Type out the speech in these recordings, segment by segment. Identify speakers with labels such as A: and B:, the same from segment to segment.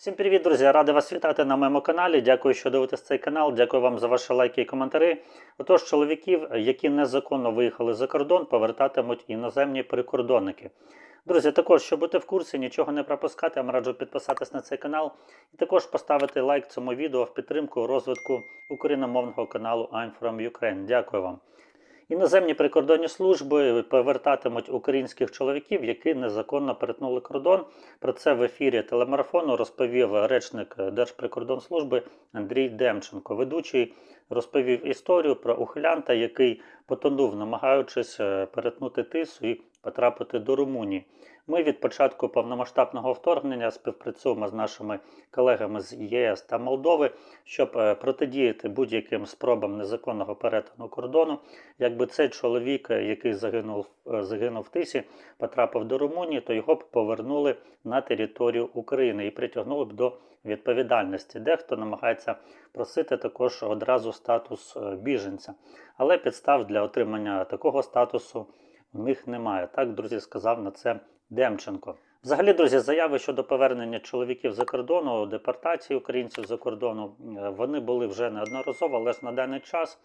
A: Всім привіт, друзі! Радий вас вітати на моєму каналі. Дякую, що дивитесь цей канал. Дякую вам за ваші лайки і коментарі. Отож, чоловіків, які незаконно виїхали за кордон, повертатимуть іноземні прикордонники. Друзі, також, щоб бути в курсі, нічого не пропускати, я вам раджу підписатись на цей канал і також поставити лайк цьому відео в підтримку розвитку україномовного каналу I'm from Ukraine. Дякую вам. Іноземні прикордонні служби повертатимуть українських чоловіків, які незаконно перетнули кордон. Про це в ефірі телемарафону розповів речник Держприкордонслужби Андрій Демченко. Ведучий розповів історію про ухилянта, який потонув, намагаючись е, перетнути тису і потрапити до Румунії. Ми від початку повномасштабного вторгнення співпрацюємо з нашими колегами з ЄС та Молдови, щоб е, протидіяти будь-яким спробам незаконного перетину кордону. Якби цей чоловік, е, який загинув, е, загинув в тисі, потрапив до Румунії, то його б повернули на територію України і притягнули б до відповідальності. Дехто намагається просити також одразу статус біженця, але підстав для отримання такого статусу в них немає. Так, друзі, сказав на це Демченко. Взагалі, друзі, заяви щодо повернення чоловіків за кордону, депортації українців за кордону, е, вони були вже неодноразово, але ж на даний час,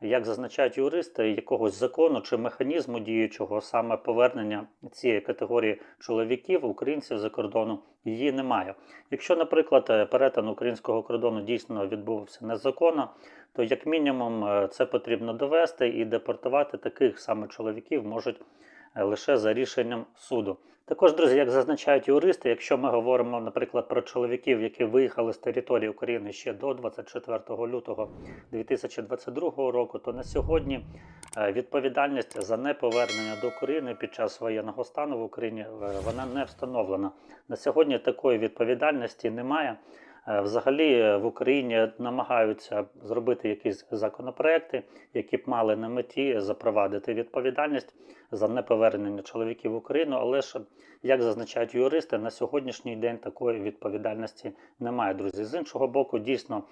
A: як зазначають юристи, якогось закону чи механізму діючого саме повернення цієї категорії чоловіків, українців за кордону, її немає. Якщо, наприклад, е, перетин українського кордону дійсно відбувався незаконно, то як мінімум е, це потрібно довести і депортувати таких саме чоловіків можуть лише за рішенням суду. Також, друзі, як зазначають юристи, якщо ми говоримо, наприклад, про чоловіків, які виїхали з території України ще до 24 лютого 2022 року, то на сьогодні е, відповідальність за неповернення до України під час воєнного стану в Україні е, вона не встановлена. На сьогодні такої відповідальності немає. Е, Взагалі е, в Україні намагаються зробити якісь законопроекти, які б мали на меті запровадити відповідальність за неповернення чоловіків в Україну. Але ж, як зазначають юристи, на сьогоднішній день такої відповідальності немає. Друзі, з іншого боку, дійсно.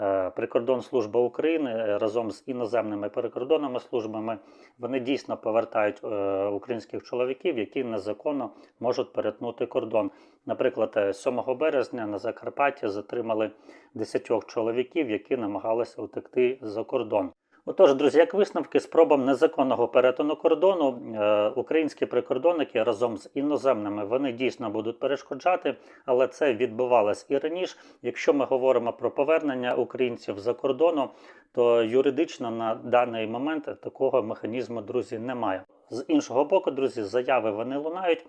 A: Е, Прикордонслужба України е, разом з іноземними прикордонними службами вони дійсно повертають е, українських чоловіків, які незаконно можуть перетнути кордон. Наприклад, е, 7 березня на Закарпатті затримали 10 чоловіків, які намагалися утекти за кордон. Отож, друзі, як висновки спробам незаконного перетину кордону, е, українські прикордонники разом з іноземними вони дійсно будуть перешкоджати, але це відбувалось і раніше. Якщо ми говоримо про повернення українців за кордону, то юридично на даний момент такого механізму, друзі, немає. З іншого боку, друзі, заяви вони лунають.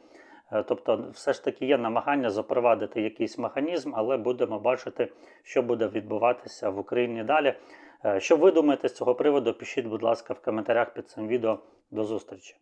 A: Е, Тобто, все ж таки є намагання запровадити якийсь механізм, але будемо бачити, що буде відбуватися в Україні далі. Е, Що ви думаєте з цього приводу? Пишіть, будь ласка, в коментарях під цим відео. До зустрічі!